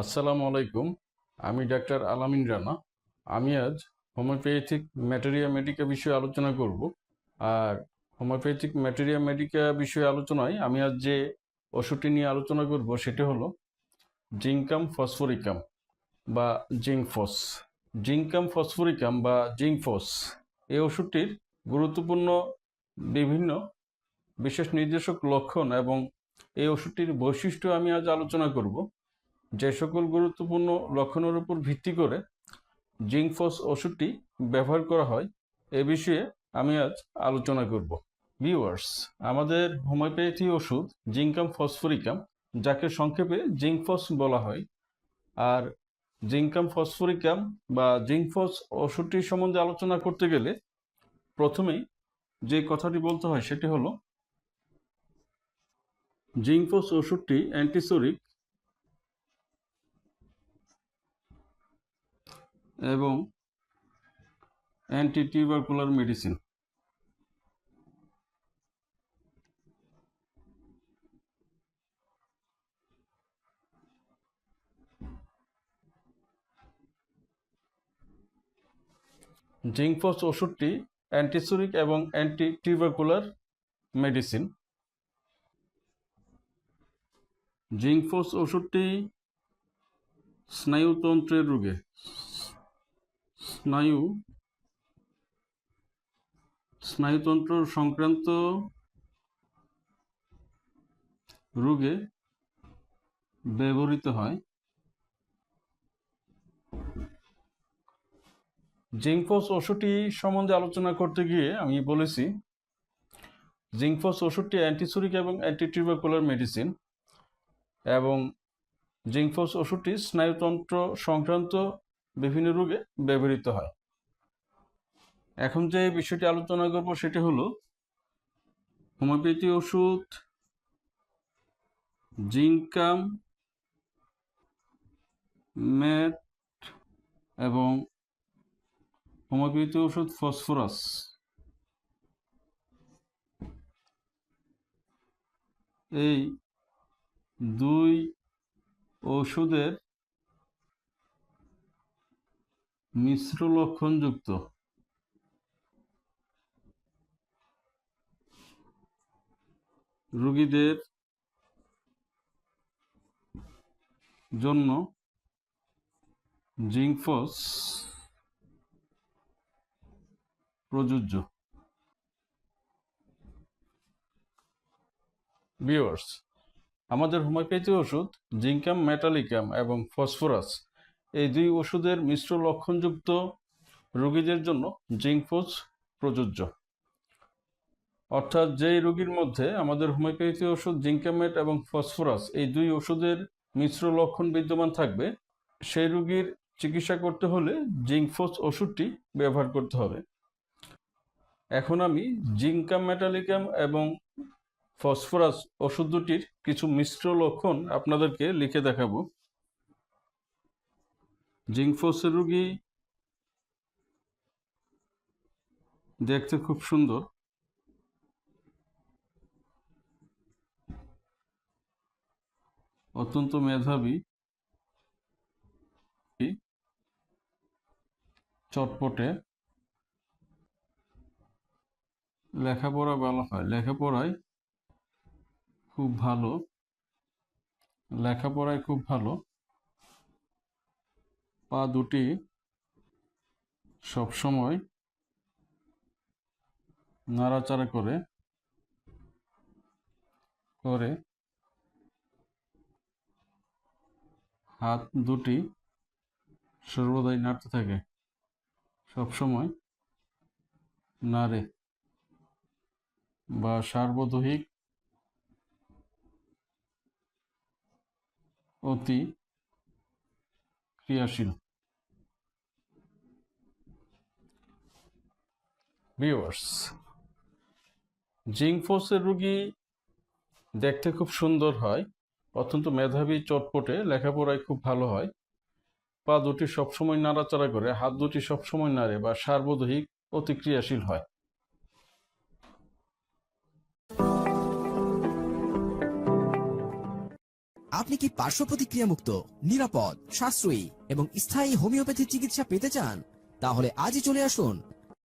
আসসালামু আলাইকুম। আমি ডাক্তার আলামিন রানা। আমি আজ হোমিওপ্যাথিক ম্যাটেরিয়া মেডিকা বিষয়ে আলোচনা করব। আর হোমিওপ্যাথিক ম্যাটেরিয়া মেডিকা বিষয়ে আলোচনায় আমি আজ যে ওষুধটি নিয়ে আলোচনা করব সেটি হলো জিঙ্কাম ফসফোরিকাম বা জিঙ্কফস। জিঙ্কাম ফসফরিকাম বা জিঙ্কফস এই ওষুধটির গুরুত্বপূর্ণ বিভিন্ন বিশেষ নির্দেশক লক্ষণ এবং এই ওষুধটির বৈশিষ্ট্য আমি আজ আলোচনা করব। যে সকল গুরুত্বপূর্ণ লক্ষণের উপর ভিত্তি করে জিঙ্কফস ওষুধটি ব্যবহার করা হয়, এ বিষয়ে আমি আজ আলোচনা করব। ভিউয়ার্স, আমাদের হোমিওপ্যাথি ওষুধ জিঙ্কাম ফসফরিকাম, যাকে সংক্ষেপে জিঙ্কফস বলা হয়, আর জিঙ্কাম ফসফরিকাম বা জিঙ্কফস ওষুধটি সম্বন্ধে আলোচনা করতে গেলে প্রথমেই যে কথাটি বলতে হয় সেটি হলো জিঙ্কফস ওষুধটি অ্যান্টিসোরিক এবং অ্যান্টি টিউবারকুলার মেডিসিন জিঙ্কফস ওষুধটি অ্যান্টিসুরিক এবং অ্যান্টি টিউবারকুলার মেডিসিন জিঙ্কফস ওষুধটি স্নায়ুতন্ত্রের রোগে। স্নায়ু, স্নায়ুতন্ত্র সংক্রান্ত রোগে ব্যবহৃত হয়। জিঙ্কফস ওষুধটি সম্বন্ধে আলোচনা করতে গিয়ে আমি বলেছি জিঙ্কফস ওষুধটি অ্যান্টিসুরিক এবং অ্যান্টিটিউবারকুলার মেডিসিন এবং জিঙ্কফস ওষুধটি স্নায়ুতন্ত্র সংক্রান্ত বিভিন্ন রোগে ব্যবহৃত হয়। এখন যে বিষয়টি আলোচনা করব সেটি হলো, হোমিওপ্যাথি ওষুধ জিঙ্কাম ম্যাট এবং হোমিওপ্যাথি ওষুধ ফসফরাস। এই দুই ওষুধের মিশ্র লক্ষণযুক্ত রোগীদের জন্য জিঙ্কফস প্রযোজ্য। ভিউয়ার্স আমাদের হোমিওপ্যাথি ওষুধ জিঙ্কাম মেটালিকাম এবং ফসফরাস এই দুই ওষুধের মিশ্র লক্ষণযুক্ত রোগীদের জন্য জিঙ্কফোস প্রযোজ্য। অর্থাৎ যেই রোগীর মধ্যে আমাদের হোমিওপ্যাথি ওষুধ, জিঙ্কামেট এবং ফসফরাস এই দুই ওষুধের মিশ্র লক্ষণ বিদ্যমান থাকবে, সেই রোগীর চিকিৎসা করতে হলে জিঙ্কফোস ওষুধটি ব্যবহার করতে হবে। এখন আমি জিঙ্কাম মেটালিকাম এবং ফসফরাস ওষুধ দুটির কিছু মিশ্র লক্ষণ আপনাদেরকে লিখে দেখাবো। জিঙ্কফোসের রোগী দেখতে খুব সুন্দর। অত্যন্ত মেধাবী। চটপটে। লেখাপড়া ভালো হয়। লেখাপড়ায় খুব ভালো। লেখাপড়ায় খুব ভালো। পা দুটি সবসময় নাড়াচাড়া করে করে হাত দুটি সর্বদাই নাড়তে থাকে, সবসময় নাড়ে বা সার্বদৈহিক অতি ক্রিয়াশীল ভিউয়ার্স জিঙ্কফোসের রুগী দেখতে খুব সুন্দর হয়, অত্যন্ত মেধাবী, চটপটে, লেখাপড়ায় খুব ভালো হয়। পা দুটি সবসময় নাড়াচাড়া করে, হাত দুটি সবসময় নাড়ে বা সার্বদৈহিক অতিক্রিয়াশীল হয়। আপনি কি পার্শ্ব প্রতিক্রিয়ামুক্ত নিরাপদ সাশ্রয়ী এবং স্থায়ী হোমিওপ্যাথি চিকিৎসা পেতে চান? তাহলে আজই চলে আসুন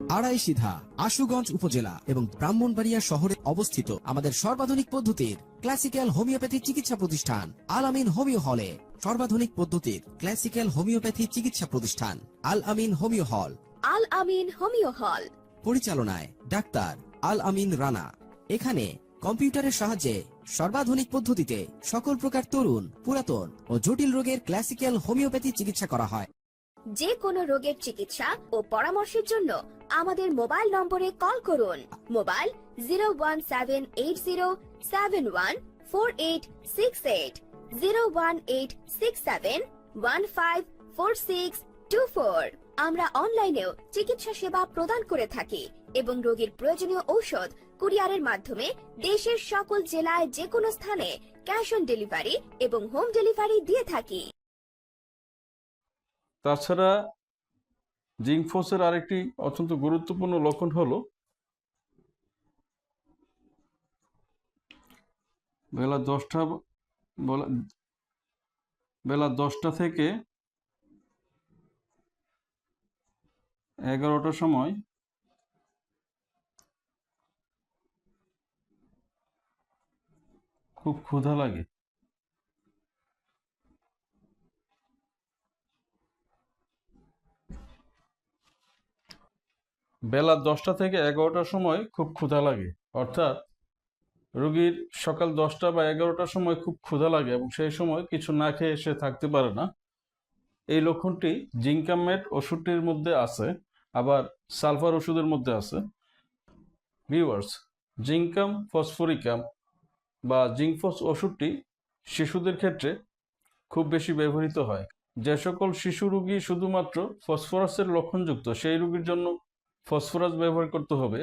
আড়াই সিধা আশুগঞ্জ উপজেলা এবং ব্রাহ্মণবাড়িয়া শহরে অবস্থিত আমাদের সর্বাধুনিক পদ্ধতির ক্লাসিক্যাল হোমিওপ্যাথি চিকিৎসা প্রতিষ্ঠান আল আমিন হোমিও হলে সর্বাধুনিক পদ্ধতির ক্লাসিক্যাল হোমিওপ্যাথি চিকিৎসা প্রতিষ্ঠান আল আমিন হোমিও হল। আল আমিন হোমিও হল। পরিচালনায় ডাক্তার আল আমিন রানা। এখানে কম্পিউটারের সাহায্যে সর্বাধুনিক পদ্ধতিতে সকল প্রকার তরুণ, পুরাতন ও জটিল রোগের ক্লাসিক্যাল হোমিওপ্যাথি চিকিৎসা করা হয়। যে কোনো রোগের চিকিৎসা ও পরামর্শের জন্য আমাদের মোবাইল নম্বরে কল করুন। Mobile zero one seven eight zero seven one four eight six eight, zero one eight six seven one five four six two four. আমরা অনলাইনেও চিকিৎসা সেবা প্রদান করে থাকি এবং রোগীর প্রয়োজনীয় ঔষধ কুরিয়ারের মাধ্যমে দেশের সকল জেলায় যে কোনো স্থানে ক্যাশ অন ডেলিভারি এবং হোম ডেলিভারি দিয়ে থাকি। তাছাড়া জিঙ্কফোসের আরেকটি অত্যন্ত গুরুত্বপূর্ণ লক্ষণ হলো, বেলা দশটা বেলা দশটা থেকে এগারোটার সময় খুব ক্ষুধা লাগে। বেলা দশটা থেকে এগারোটার সময় খুব ক্ষুধা লাগে। অর্থাৎ রোগীর সকাল দশটা বা এগারোটার সময় খুব ক্ষুধা লাগে এবং সেই সময় কিছু না খেয়ে সে থাকতে পারে না। এই লক্ষণটি জিঙ্কামেট ওষুধটির মধ্যে আছে, আবার সালফার ওষুধের মধ্যে আছে। ভিউয়ার্স জিঙ্কাম ফসফরিকাম বা জিঙ্কফস ওষুধটি শিশুদের ক্ষেত্রে খুব বেশি ব্যবহৃত হয়। যে সকল শিশু রুগী শুধুমাত্র ফসফরাসের লক্ষণযুক্ত, সেই রুগীর জন্য ফসফরাস ব্যবহার করতে হবে।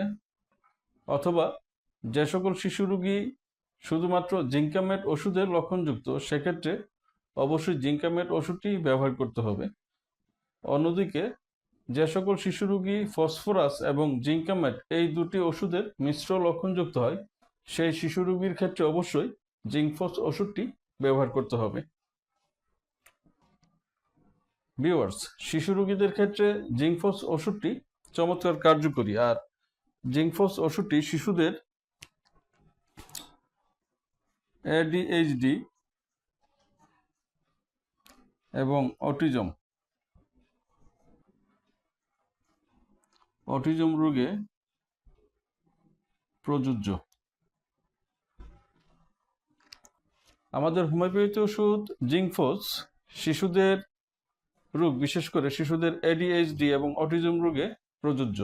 অথবা যে সকল শিশু রোগী শুধুমাত্র জিঙ্কামেট ওষুধের লক্ষণযুক্ত, সেক্ষেত্রে অবশ্যই জিঙ্কামেট ওষুধটি ব্যবহার করতে হবে। অন্যদিকে যে সকল শিশু রুগী ফসফরাস এবং জিঙ্কামেট এই দুটি ওষুধের মিশ্র লক্ষণযুক্ত হয় সেই শিশু রোগীর ক্ষেত্রে অবশ্যই জিঙ্কফস ওষুধটি ব্যবহার করতে হবে। ভিউয়ার্স, শিশু রোগীদের ক্ষেত্রে জিঙ্কফস ওষুধটি চমৎকার কার্যকরী। আর জিঙ্কফস ওষুধটি শিশুদের এডিএইচডি এবং অটিজম অটিজম রোগে প্রযোজ্য। আমাদের হোমিওপ্যাথি ওষুধ, জিঙ্কফোস, শিশুদের রোগ, বিশেষ করে শিশুদের এডিএইচডি এবং অটিজম রোগে প্রযোজ্য।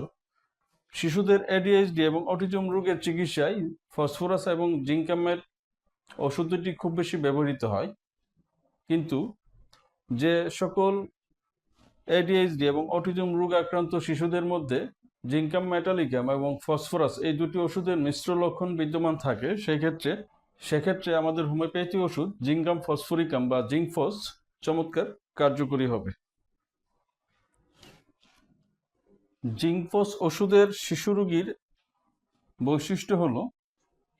শিশুদের এডিএইচডি এবং অটিজম রোগের চিকিৎসায় ফসফরাস এবং জিঙ্কামের ওষুধ দুটি খুব বেশি ব্যবহৃত হয়। কিন্তু যে সকল এডিএইচডি এবং অটিজম রোগ আক্রান্ত শিশুদের মধ্যে জিঙ্কাম মেটালিকাম এবং ফসফরাস এই দুটি ওষুধের মিশ্র লক্ষণ বিদ্যমান থাকে, সেক্ষেত্রে সেক্ষেত্রে আমাদের হোমিওপ্যাথি ওষুধ জিঙ্কাম ফসফরিকাম বা জিঙ্কফস চমৎকার কার্যকরী হবে। জিঙ্কফস ওষুধের শিশু রোগীর বৈশিষ্ট্য হল,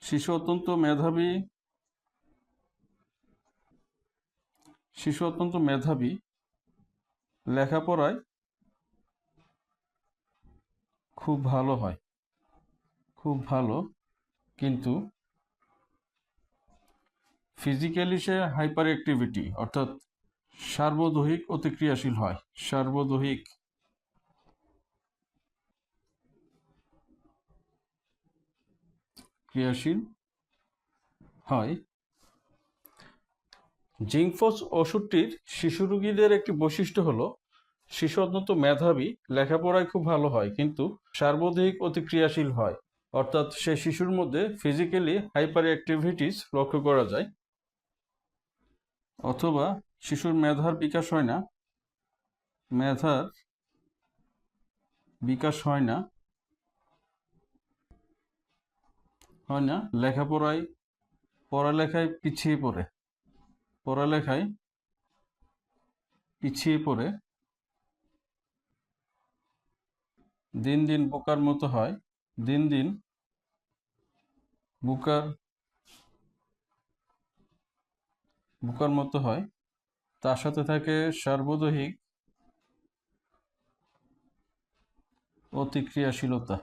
শিশু অত্যন্ত মেধাবী, শিশু অত্যন্ত মেধাবী, লেখাপড়ায় খুব ভালো হয়, খুব ভালো, কিন্তু ফিজিক্যালি সে হাইপার অ্যাক্টিভিটি অর্থাৎ সার্বদৈহিক অতিক্রিয়াশীল হয়। সার্বদৈহিক ক্রিয়াশীল হয়। জিঙ্কফস ওষুধটির শিশু রোগীদের একটি বৈশিষ্ট্য হলো, শিশু অত্যন্ত মেধাবী, লেখাপড়ায় খুব ভালো হয়, কিন্তু সার্বদৈহিক অতিক্রিয়াশীল হয়। অর্থাৎ সে শিশুর মধ্যে ফিজিক্যালি হাইপার অ্যাক্টিভিটিস লক্ষ্য করা যায়। অথবা শিশুর মেধার বিকাশ হয় না। মেধার বিকাশ হয় না। হয় না? লেখাপড়ায়, পড়ালেখায় পিছিয়ে পড়ে। পড়ালেখায় পিছিয়ে পড়ে। দিন দিন বোকার মতো হয়। দিন দিন বোকার বোকার মতো হয়। তার সাথে থাকে সার্বদৈহিক অতিক্রিয়াশীলতা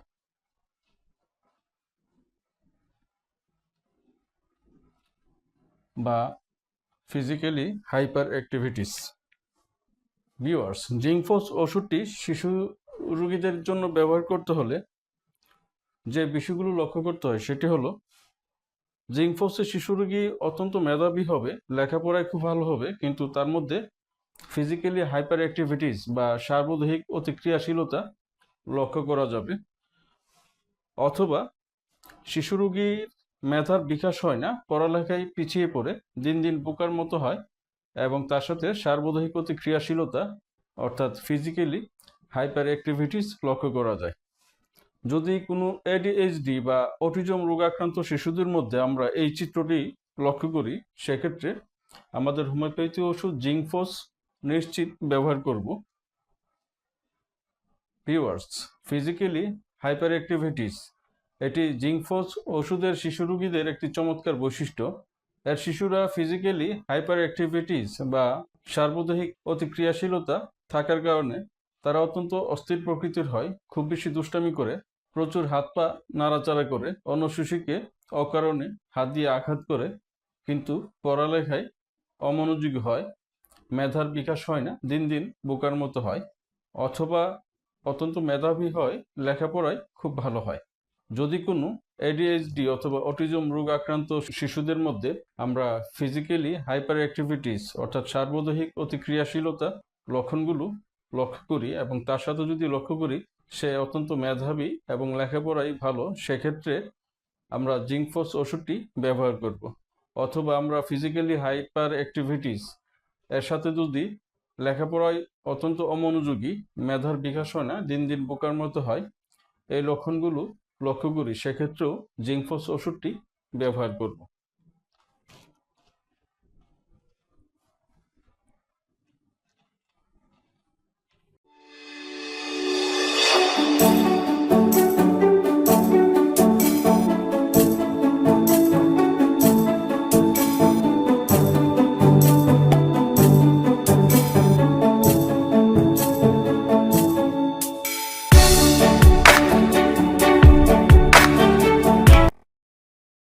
বা ফিজিক্যালি হাইপার অ্যাক্টিভিটিস ভিউয়ার্স জিংফোস ওষুধটি শিশু রোগীদের জন্য ব্যবহার করতে হলে যে বিষয়গুলো লক্ষ্য করতে হয় সেটি হলো জিংফোসে শিশু রোগী অত্যন্ত মেধাবী হবে, লেখাপড়ায় খুব ভালো হবে, কিন্তু তার মধ্যে ফিজিক্যালি হাইপার অ্যাক্টিভিটিস বা সার্বদৈহিক অতিক্রিয়াশীলতা লক্ষ্য করা যাবে। অথবা শিশু রোগীর মেধার বিকাশ হয় না, পড়ালেখায় পিছিয়ে পড়ে, দিন দিন বোকার মতো হয় এবং তার সাথে সার্বদৈহিক অতিক্রিয়াশীলতা অর্থাৎ ফিজিক্যালি হাইপার অ্যাক্টিভিটিস লক্ষ্য করা যায়। যদি কোনো এডিএইচডি বা অটিজম রোগাক্রান্ত শিশুদের মধ্যে আমরা এই চিত্রটি লক্ষ্য করি, সেক্ষেত্রে আমাদের হোমিওপ্যাথি ওষুধ জিংফোস নিশ্চিত ব্যবহার করব। ভিউয়ার্স, ফিজিক্যালি হাইপার অ্যাক্টিভিটিস এটি জিংফোস ওষুধের শিশু রোগীদের একটি চমৎকার বৈশিষ্ট্য। এর শিশুরা ফিজিক্যালি হাইপার অ্যাক্টিভিটিস বা সার্বদৈহিক অতিক্রিয়াশীলতা থাকার কারণে তারা অত্যন্ত অস্থির প্রকৃতির হয়, খুব বেশি দুষ্টামি করে। প্রচুর হাত পা নাড়াচাড়া করে অন্য শিশুকে অকারণে হাত দিয়ে আঘাত করে, কিন্তু পড়ালেখায় অমনোযোগী হয়, মেধার বিকাশ হয় না, দিন দিন বোকার মতো হয়, অথবা অত্যন্ত মেধাবী হয়, লেখাপড়ায় খুব ভালো হয়। যদি কোনো এডিএইচডি অথবা অটিজম রোগ আক্রান্ত শিশুদের মধ্যে আমরা ফিজিক্যালি হাইপার অ্যাক্টিভিটিস অর্থাৎ সার্বদৈহিক অতিক্রিয়াশীলতা লক্ষণগুলো লক্ষ্য করি এবং তার সাথে যদি লক্ষ্য করি সে অত্যন্ত মেধাবী এবং লেখাপড়াই ভালো, সেক্ষেত্রে আমরা জিংফোস ওষুধটি ব্যবহার করব। অথবা আমরা ফিজিক্যালি হাইপার অ্যাক্টিভিটিস এর সাথে যদি লেখাপড়ায় অত্যন্ত অমনোযোগী, মেধার বিকাশ হয় না, দিন দিন বোকার মতো হয়, এই লক্ষণগুলো লক্ষ্য করি, সেক্ষেত্রেও জিংফোস ওষুধটি ব্যবহার করব।